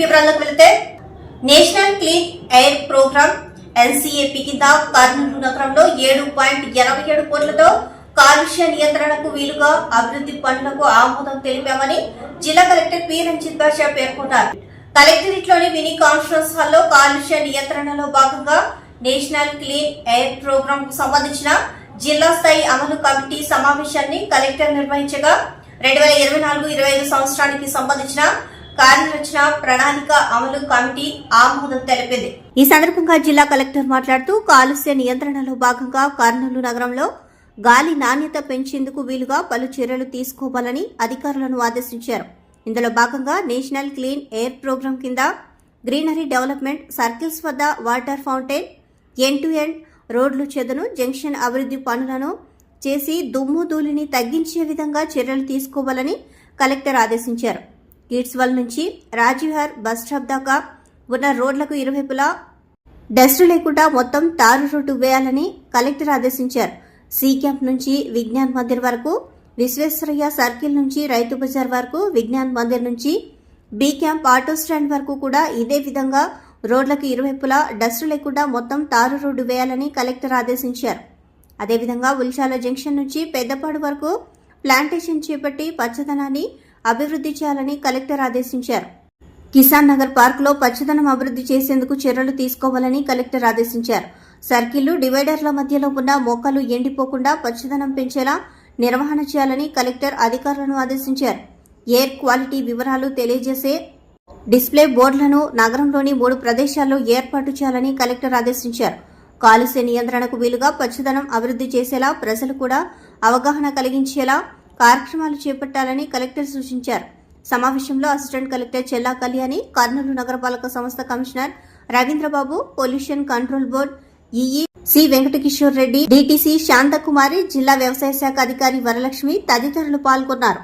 వివరాలకు వెళితే national clean air programme NCAP కింద కర్నూలు నగరంలో ఏడు పాయింట్ ఎనభై ఏడు కోట్లతో కాలుష్య నియంత్రణకు వీలుగా అభివృద్ధి పనులకు ఆమోదం తెలిపామని జిల్లా కలెక్టర్ పి. రంజిత్ బాషా పేర్కొన్నారు. కలెక్టరేట్లోని మినీ కాన్ఫరెన్స్ హాల్లో కాలుష్య నియంత్రణలో భాగంగా నేషనల్ క్లీన్ ఎయిర్ ప్రోగ్రామ్కు సంబంధించిన జిల్లా స్థాయి అమలు కమిటీ సమావేశాన్ని కలెక్టర్ నిర్వహించగా రెండు వేల ఇరవై నాలుగు ఇరవై ఐదు సంవత్సరానికి సంబంధించిన కార్యరచన ప్రణాళిక అమలు కమిటీ ఆమోదం తెలిపింది. ఈ సందర్భంగా జిల్లా కలెక్టర్ మాట్లాడుతూ కాలుష్య నియంత్రణలో భాగంగా కర్నూలు నగరంలో గాలి నాణ్యత పెంచేందుకు వీలుగా పలు చర్యలు తీసుకోవాలని అధికారులను ఆదేశించారు. ఇందులో భాగంగా నేషనల్ క్లీన్ ఎయిర్ ప్రోగ్రాం కింద గ్రీనరీ డెవలప్మెంట్ సర్కిల్స్ వద్ద water fountain end to end రోడ్లు చెదను జంక్షన్ అభివృద్ధి పనులను చేసి దుమ్ము ధూళిని తగ్గించే విధంగా చర్యలు తీసుకోవాలని కలెక్టర్ ఆదేశించారు. కిడ్స్వల్ నుంచి రాజీవ్హార్ బస్ స్టాప్ దాకా ఉన్న రోడ్లకు ఇరువైపులా డస్ట్ లేకుండా మొత్తం తారు రోడ్డు వేయాలని కలెక్టర్ ఆదేశించారు. సి క్యాంప్ నుంచి విజ్ఞాన్ మందిర్ వరకు విశ్వేశ్వరయ్య సర్కిల్ నుంచి రైతు బజార్ వరకు విజ్ఞాన్ మందిర్ నుంచి బి క్యాంప్ ఆటో స్టాండ్ వరకు కూడా ఇదే విధంగా రోడ్లకు ఇరువైపులా డస్ట్ లేకుండా మొత్తం తారు రోడ్డు వేయాలని కలెక్టర్ ఆదేశించారు. అదేవిధంగా ఉల్చాల జంక్షన్ నుంచి పెద్దపాడు వరకు ప్లాంటేషన్ చేపట్టి పచ్చదనాన్ని అభివృద్ధి చేయాలని కలెక్టర్ ఆదేశించారు. కిసాన్ నగర్ పార్కులో పచ్చదనం అభివృద్ధి చేసేందుకు చర్యలు తీసుకోవాలని కలెక్టర్ ఆదేశించారు. సర్కిళ్ళు డివైడర్ల మధ్యలో ఉన్న మొక్కలు ఎండిపోకుండా పచ్చదనం పెంచేలా నిర్వహణ చేయాలని కలెక్టర్ అధికారులను ఆదేశించారు. ఎయిర్ క్వాలిటీ వివరాలు తెలియజేసే డిస్ప్లే బోర్డులను నగరంలోని మూడు ప్రదేశాల్లో ఏర్పాటు చేయాలని కలెక్టర్ ఆదేశించారు. కాలుష్య నియంత్రణకు వీలుగా పచ్చదనం అభివృద్ధి చేసేలా ప్రజలు కూడా అవగాహన కలిగించేలా కార్యక్రమాలు చేపట్టాలని కలెక్టర్ సూచించారు. సమావేశంలో అసిస్టెంట్ కలెక్టర్ చెల్లా కళ్యాణి కర్నూలు నగరపాలక సంస్థ commissioner Ravindrababu pollution control board EE C Venkatakishore Reddy DTC Shanthakumari జిల్లా వ్యవసాయ శాఖ అధికారి వరలక్ష్మి తదితరులు పాల్గొన్నారు.